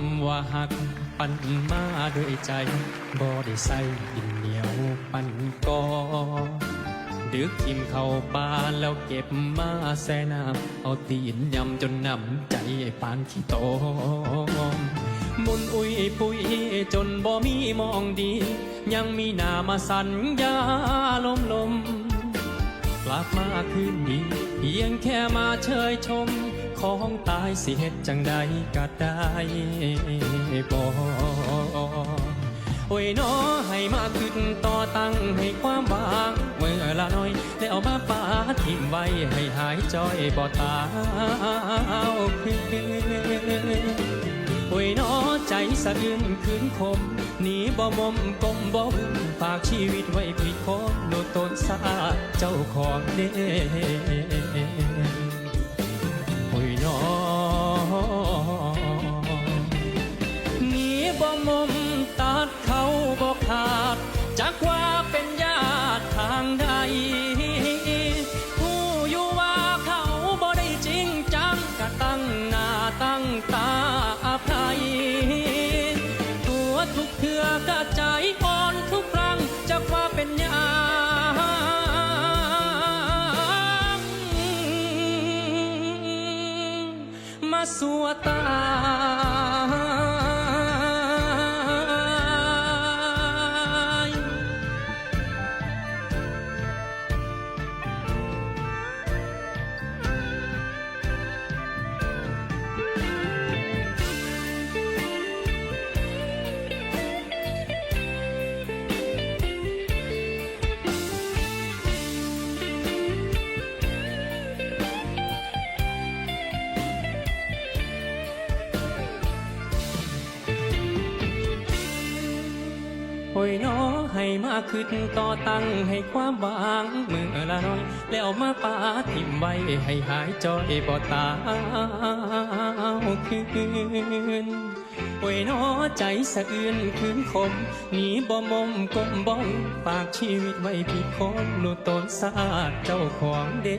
ำว่าหักปั่นมาด้วยใจบ่ได้ใส่ดินเหนียวปั่นกอดึกทิมเข้าบ้าแล้วเก็บมาแซ่น้ำเอาตีนยำจนน้ำใจปานขี้โตมมุนอุ้ยปุยจนบ่มีมองดี ยังมีนามาสัญญาลมลมกลับมาคืนดีเพียงแค่มาเชยชม ของตายสิเฮ็ดจังใดก็ได้บ่โอ้ยน้อให้มาขึ้นต่อตั้งให้ความบางเมื่อละน้อยแล้วมาปาทิมไว้ให้หายจ้อยบ่ตาวคืนโอ้ยน้อใจสะอื้นคืนคมหนีบ่มมกลมบ่บุญฝากชีวิตไว้ผิดคนโนตนสาเจ้าของเด้ เขาบ่ขาดจากว่าเป็นญาติทางใดผู้อยู่ว่าเขาบ่ได้จริงจังก็ตั้งหน้าตั้งตาอภัยตัวทุกเถื่อก็ใจอ่อนทุกครั้งจะว่าเป็นหยังมาสัวตา มาขึ้นต่อตั้งให้ความหวังมือละน้อย แล้วมาปาทิมไว้ให้หายจอยบ่ตาคืนโอ้ยน้อใจสะอื้นคืนคมหนีบ่มมกมบ้องฝากชีวิตไว้ผิดคนหนูตนสาดเจ้าของเด้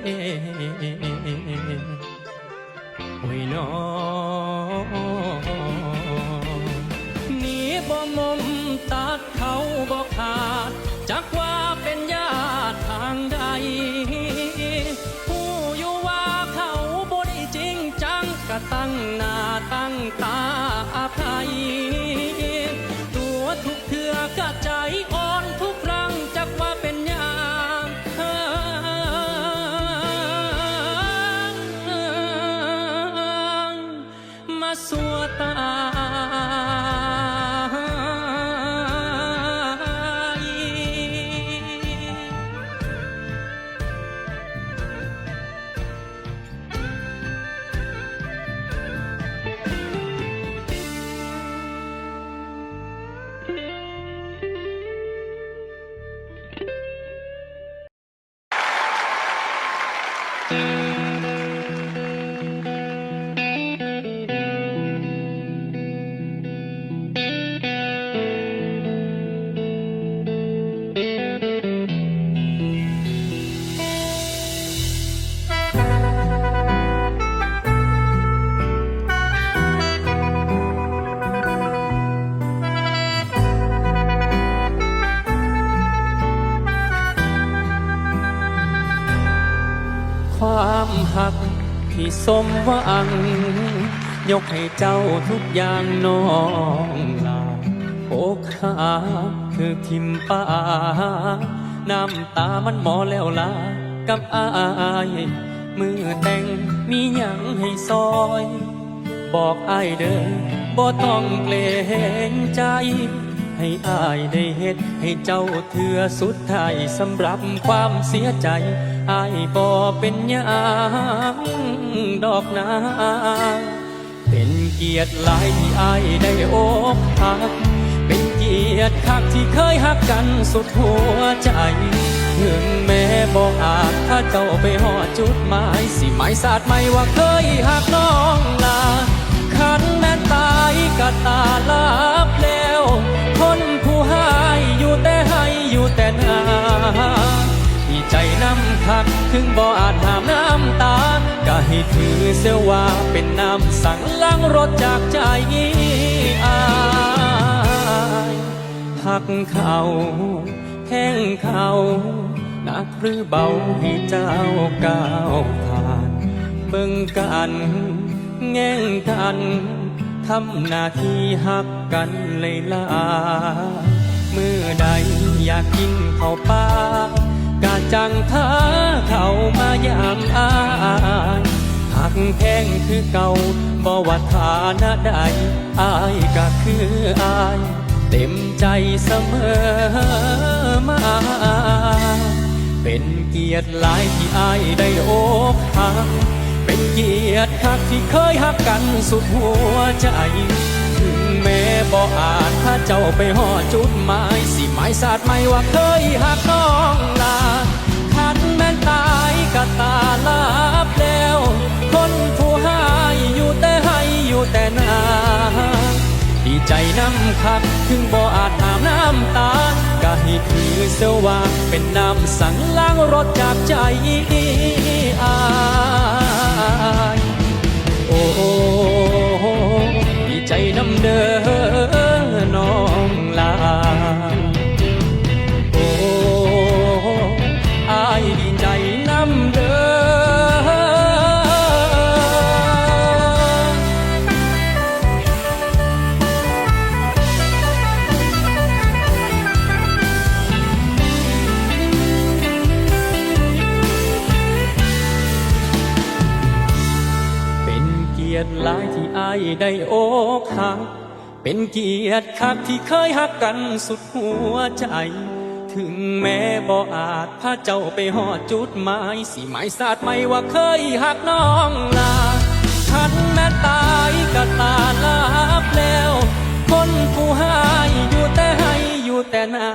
โอ้ยน้อ สมหวัง ยกให้เจ้าทุกอย่างน้องลาอกหักคือทิมป้าน้ำตามันหมอแล้วลากับอายมือแต่งมีหยังให้ซอย บอกอายเด้อบ่ต้องเกรงใจ ให้อายได้เฮ็ด ให้เจ้าเถือสุดท้ายสำหรับความเสียใจ อายบ่เป็นหยังดอกนาเป็นเกียรติหลายที่อายได้อกหัก เป็นเกียรติคักที่เคยหักกันสุดหัวใจถึงแม้บ่อาจถ้าเจ้าไปหอดจุดหมายสิหมายสาดไม่ว่าเคยหักน้องลาขันแม่นตายก็ตาลับแล้ว คนผู้ให้อยู่แต่ให้อยู่แต่หนา ใจน้ำคักถึงบ่อาจหามน้ำตา ก็ให้ถือเสียว่าเป็นน้ำสั่งล้างรถจากใจอายหักเขาแห้งเขาหนักหรือเบาให้เจ้าก้าวผ่าน เบิ่งกันแง่งกันทำหน้าที่หักกันเลยลาเมื่อใดอยากกินข้าวปลา จังท้าเข้ามายามอายหักแพงคือเก่าบ่ว่าฐานะใดอายก็คืออาย เต็มใจเสมอมาเป็นเกียรติหลายที่อายได้โอกหักเป็นเกียรติคักที่เคยหักกันสุดหัวใจถึงแม้บ่อาจถ้าเจ้าไปห่อดจุดหมาย สิหมายสาดไม่ว่าเคยหักน้องลา ตายก็ตาลาบแล้ว คนผู้ให้อยู่แต่ให้อยู่แต่นาดีใจน้ำคักถึงบ่อาจหามน้ำตา ก็ให้ถือเสว่าเป็นน้ำสั่งล้างรถจากใจอายโอ้ดีใจน้ำเด้อน้อง ได้โอกหัก เป็นเกียรติคักที่เคยหักกันสุดหัวใจ ถึงแม้บ่อาจพาเจ้าไปหอดจุดหมายสิหมายสาดไม่ว่าเคยหักน้องลาฉันแม้ตายก็ตาลาบแล้ว คนผู้ให้อยู่แต่ให้อยู่แต่นา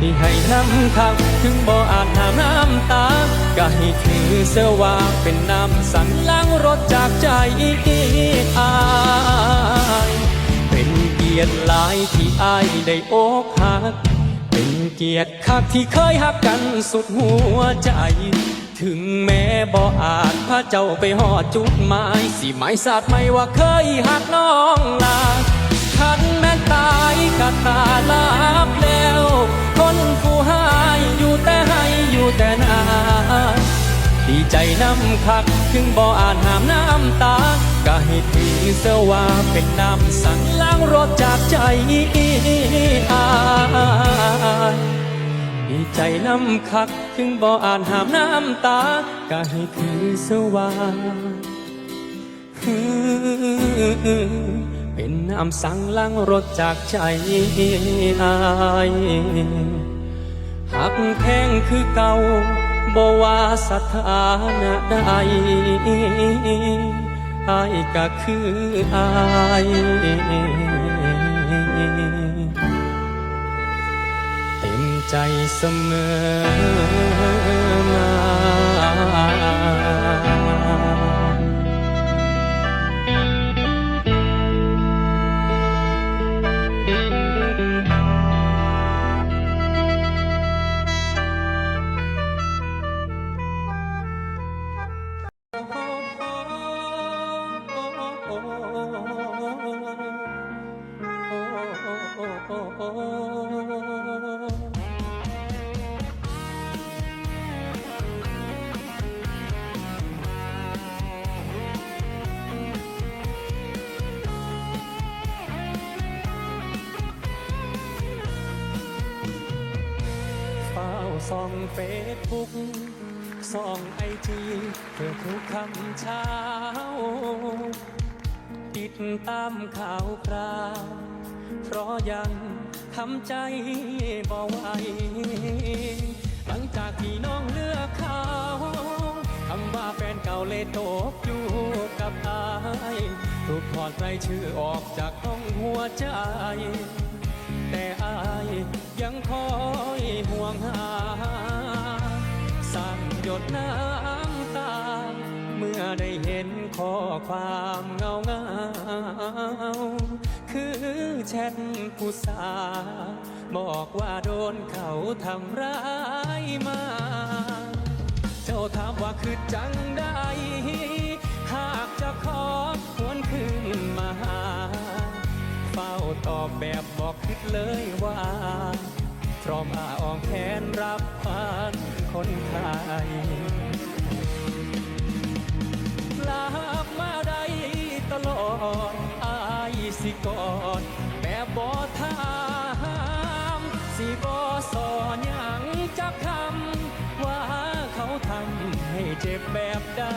ที่ให้น้ำคักถึงบ่อาจหามน้ำตา ก็ให้ถือเสว่าเป็นน้ำสั่งล้างรถจากใจอายเป็นเกียรติหลายที่อายได้อกหัก เป็นเกียรติคักที่เคยหักกันสุดหัวใจ ถึงแม้บ่อาจพาเจ้าไปหอดจุดหมายสิหมายสาดไม่ว่าเคยหักน้องลาฉันแม้ตายก็ตาลาบแล้วคนผู้ให้อยู่ แต่ให้อยู่แต่นาดีใจน้ำคักถึงบ่อ่านหามน้ำตา ก็ให้ถือเสว่าเป็นน้ำสั่งล้างรถจากใจอายดีใจน้ำคักถึงบ่อ่านหามน้ำตาก็ให้ถือเสว่าเป็นน้ำสั่งล้างรถจากใจอาย หักแพงคือเก่าบ่ว่าสถานะใดอายก็คืออายเต็มใจเสมอมา เฝ้าส่องเฟซบุ๊กส่องไอจีเพื่อทุกคำเช้า ติดตามข่าวคราว เพราะยังำใจบ่ไหวหลังจากที่น้องเลือกเขาคำว่าแฟนเก่าเลยตกอยู่กับอายถูกถอดรายชื่อออกจากห้องหัวใจ แต่อายยังคอยห่วงหา สั่งหยดน้ำ เมื่อได้เห็นข้อความเงาเงาคือแชทผู้สาวบอกว่าโดนเขาทำร้ายมาใจจ้าถามว่าคือจังได้ หากจะขอหวนคืนมาหา เฝ้าตอบแบบบอกคิดเลยว่าพร้อมอาอองแขนรับผ่านคนไทยาบมาได้ตลอดอายสิกอดแบบบอถามสิบอสอนหยังจักคำว่าเขาทำให้เจ็บแบบได้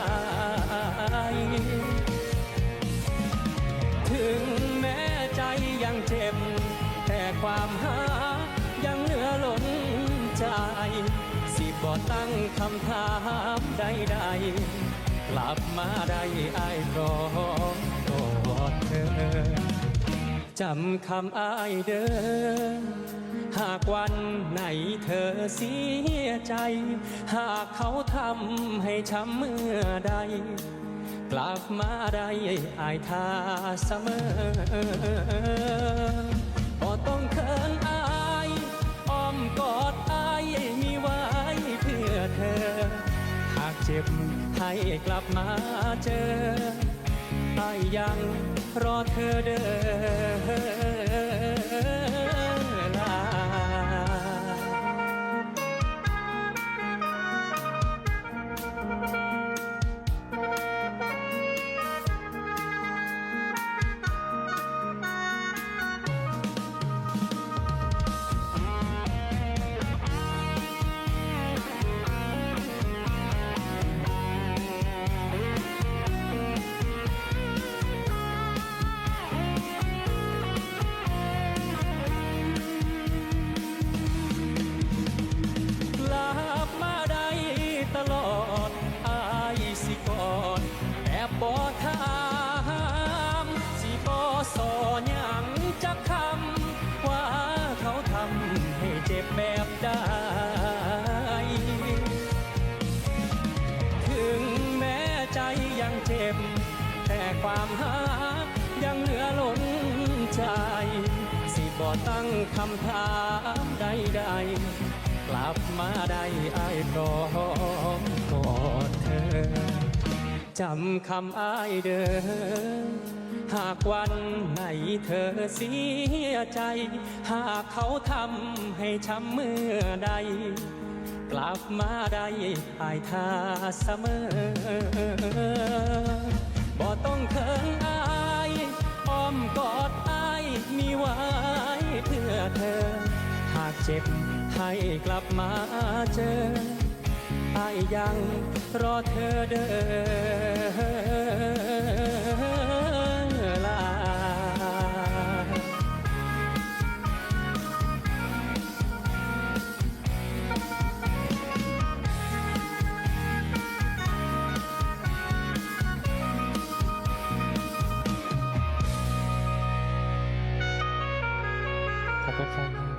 ถึงแม้ใจยังเจ็บ แต่ความหายังเหลือล้นใจ สิบ่ตั้งคำถามใดๆ กลับมาได้อายพร้อมกอดเธอ จำคำอายเดิมหากวันไหนเธอเสียใจ หากเขาทำให้ช้ำเมื่อใด กลับมาได้อายทาเสมอก็ต้องเคินอายอ้อมกอดอายมีไว้เพื่อเธอ หากเจ็บ ให้กลับมาเจออยยังรอเธอเดิน คำถามใดๆ กลับมาได้อายพร้อมกอดเธอ จำคำอายเดิมหากวันไหนเธอเสียใจ หากเขาทำให้ช้ำเมื่อใด กลับมาได้อายทาเสมอ บ่ต้องเคินอาย อ้อมกอดอายมีไว้ เจ็บ ให้กลับมาเจออายยังรอเธอเดินลาขอบคุณครับ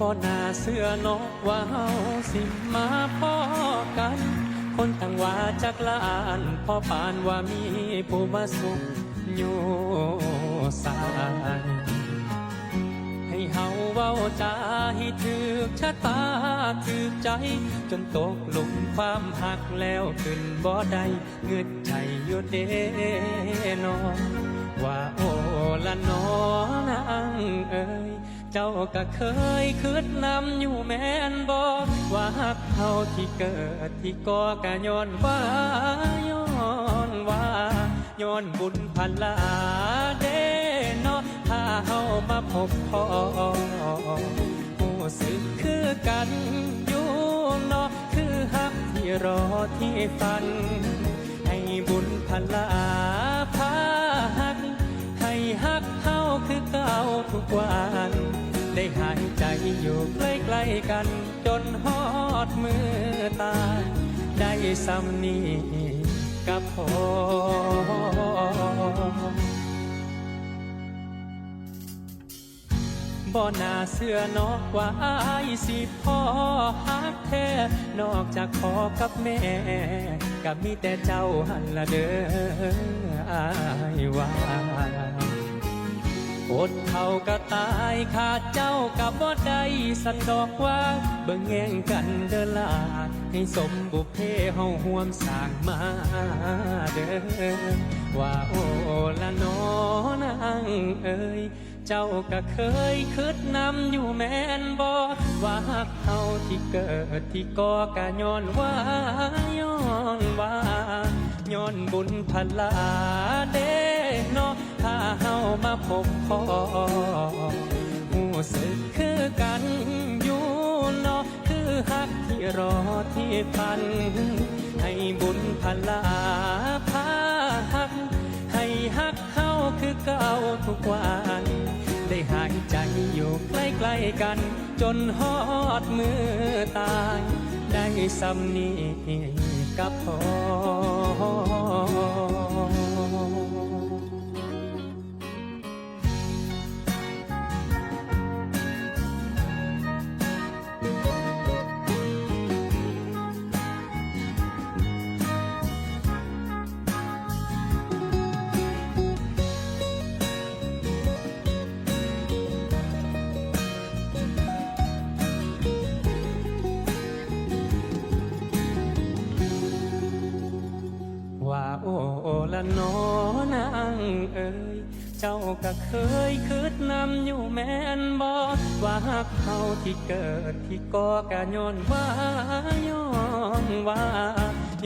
บ่น่าเสื้อนกว่าเฮาสิมาพ่อกัน คนต่างว่าจักละอานพ่อปานว่ามีผู้มาสุขอยู่สายให้เฮาเว้าจาให้ถึกชะตาถึกใจ จนตกหลุมความหักแล้วขึ้นบ่ได้เงืดใจอยู่เด้นอว่าโอละนอนา เจ้าก็เคยคืดนำอยู่แม่นบอกว่าหักเฮาที่เกิดที่ก่อกะย้อนว่าย้อนว่าย้อนบุญพันลาเด้เนาะถ้าเฮามาพบพอผู้สึกคือกันอยู่เนาะคือหักที่รอที่ฝัน ให้บุญพลาพาหัก หักเฮาคือเก่าทุกวัน ได้หายใจอยู่ใกล้ๆกัน จนฮอดมือตายได้ซ้ำนี้กับพอบ่น่าเชื่อนอกว่าอายสิพ่อฮักแท้นอกจากพ่อกับแม่ก็มีแต่เจ้าหันละเด้ออายว่า อดเท่าก็ตายขาดเจ้ากับบ่ได้สันดอกว่าเบิ่งแย่งกันเด้อลาให้สมบุพเพเฮาห่วมสร้างมาเด้อว่าโอ้ละนอนางเอ้ยเจ้าก็เคยคิดนำอยู่แม่นบ่ว่าหักเฮาที่เกิดที่ก่อกะย้อนว่าย้อนว่าย้อนบุญพลาเด้ เนาะถ้าเฮามาพบพอหูสึกคือกันอยู่เนาะคือฮักที่รอที่พัน ให้บุญพลาพาฮัก ให้ฮักเฮาคือเก่าทุกวันได้หายใจอยู่ใกล้ๆกัน จนฮอดมือตาย ได้ซ้ำนีกับพอ น้อนางเอ้ยเจ้าก็เคยคิดนำอยู่แม่นบ่ว่าเขาที่เกิดที่ก่อกะย้อนว่าย้อนว่า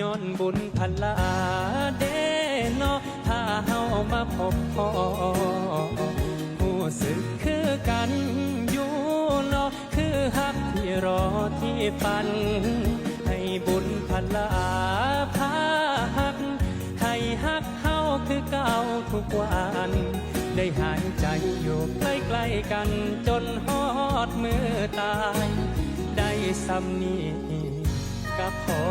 ย้อนบุญพลาเด้นาะถ้าเฮามาพบพอผู้สึกคือกันอยู่นาะคือฮักที่รอที่ปัน ให้บุญพลา หายใจอยู่ใกล้ใกล้กันจนหอดมือตาย ได้สำนีกับพอ